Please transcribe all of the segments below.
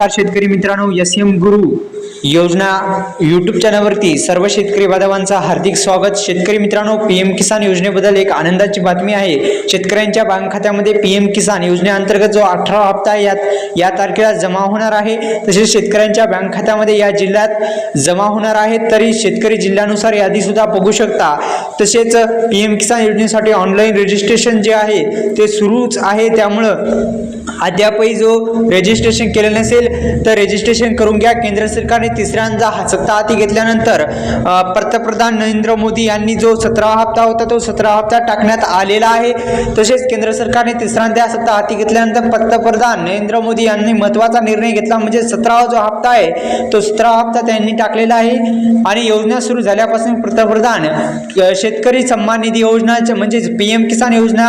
शेतकरी मित्रांनो S M गुरु योजना यूट्यूब चॅनलवरती सर्व शेतकरी बांधवांचा हार्दिक स्वागत. शेतकरी मित्रांनो पी एम किसान योजनेबद्दल एक आनंदाची बातमी आहे. शेतकऱ्यांच्या बँक खात्यामध्ये पी एम किसान योजनेअंतर्गत जो अठरा हप्ता यात या तारखेला जमा होणार आहे. तसेच शेतकऱ्यांच्या बँक खात्यामध्ये या जिल्ह्यात जमा होणार आहे. तरी शेतकरी जिल्ह्यानुसार यादी सुद्धा बघू शकता. तसेच पी एम किसान योजनेसाठी ऑनलाईन रजिस्ट्रेशन जे आहे ते सुरूच आहे. त्यामुळं अद्यापही जो रजिस्ट्रेशन केलं नसेल तर रजिस्ट्रेशन करून घ्या. केंद्र सरकारने तिसऱ्यांदा सत्ता हाती घेतल्यानंतर पंतप्रधान नरेंद्र मोदी यांनी जो सतरा हप्ता होता तो सतरा हप्ता टाकण्यात आलेला आहे. तसेच केंद्र सरकारने तिसऱ्यांदा सत्ता हाती घेतल्यानंतर पंतप्रधान नरेंद्र मोदी यांनी महत्त्वाचा निर्णय घेतला. म्हणजे सतरावा जो हप्ता आहे तो सतरा हप्ता त्यांनी टाकलेला आहे. आणि योजना सुरू झाल्यापासून पंतप्रधान शेतकरी सन्मान निधी योजनाचे म्हणजेच पी एम किसान योजना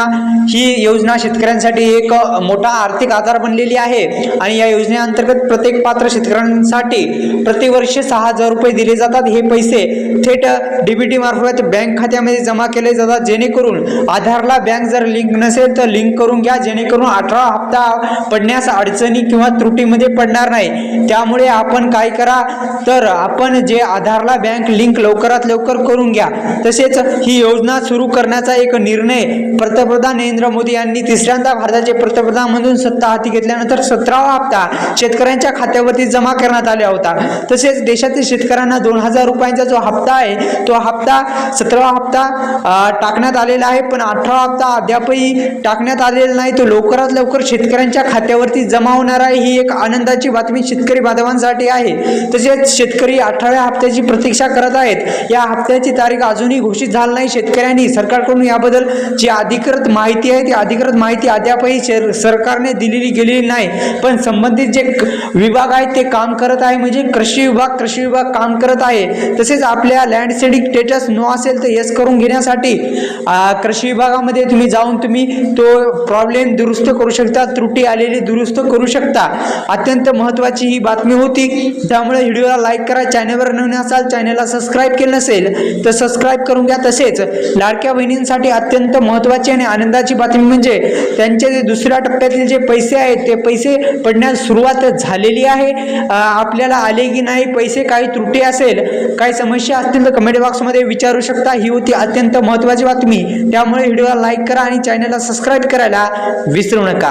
ही योजना शेतकऱ्यांसाठी एक मोठा आर्थिक आधार बनलेली आहे. आणि या योजनेअंतर्गत प्रत्येक पात्र शेतकऱ्यांसाठी प्रतिवर्ष सहा हजार रुपये दिले जातात. हे पैसे थेट डीबीटी मार्फत बँक खात्यामध्ये जमा केले जातात. जेणेकरून आधारला बँक जर लिंक नसेल तर लिंक करून घ्या. जेणेकरून अठरा हप्ता पडण्यास अडचणी किंवा त्रुटीमध्ये पडणार नाही. त्यामुळे आपण काय करा? तर आपण जे आधारला बँक लिंक लवकरात लवकर करून घ्या. तसेच ही योजना सुरू करण्याचा एक निर्णय पंतप्रधान नरेंद्र मोदी यांनी तिसऱ्यांदा भारताचे पंतप्रधान म्हणून सत्ता हाती घेतल्यानंतर सतरावा हप्ता शेतकऱ्यांच्या खात्यावरती जमा करण्यात आला होता. तसेच देशातील शेतकऱ्यांना दोन हजार रुपयांचा जो हप्ता आहे तो हप्ता सतरावा हप्ता टाकण्यात आलेला आहे. पण अठरा हप्ता अद्यापही टाकण्यात आलेला नाही. तो लवकरात लवकर शेतकऱ्यांच्या खात्यावरती जमा होणार आहे. ही एक आनंदाची बातमी शेतकरी बांधवांसाठी आहे. तसेच शेतकरी अठराव्या हप्त्याची प्रतीक्षा करत आहेत. या हप्त्याची तारीख अजूनही घोषित झाली नाही. शेतकऱ्यांनी सरकारकडून याबद्दल जी अधिकृत माहिती आहे ती अधिकृत माहिती अद्यापही शेर- सरकारने दिलेली गेलेली नाही. पण संबंधित जे विभाग आहेत ते काम करत आहे. म्हणजे कृषी कृषी विभाग कृषी विभाग काम करत आहे. तसेच आपल्या लँड सेडिंग स्टेटस नो असेल तर यस करून घेण्यासाठी कृषी विभागामध्ये तुम्ही जाऊन तुम्ही तो प्रॉब्लेम दुरुस्त करू शकता त्रुटी आलेली दुरुस्त करू शकता. अत्यंत महत्त्वाची ही बातमी होती. त्यामुळे व्हिडिओला लाईक करा चॅनलवर नवीन असाल चॅनलला सबस्क्राईब केलं नसेल तर सबस्क्राईब करून घ्या. तसेच लाडक्या बहिणींसाठी अत्यंत महत्त्वाची आणि आनंदाची बातमी म्हणजे त्यांचे जे दुसऱ्या टप्प्यातील जे पैसे आहेत ते पैसे पडण्यास सुरुवात झालेली आहे. आपल्याला आले की की नाही पैसे काही त्रुटी असेल काही समस्या असतील तर कमेंट बॉक्समध्ये विचारू शकता. ही होती अत्यंत महत्त्वाची बातमी. त्यामुळे व्हिडिओला लाईक करा आणि चॅनलला सबस्क्राईब करायला विसरू नका.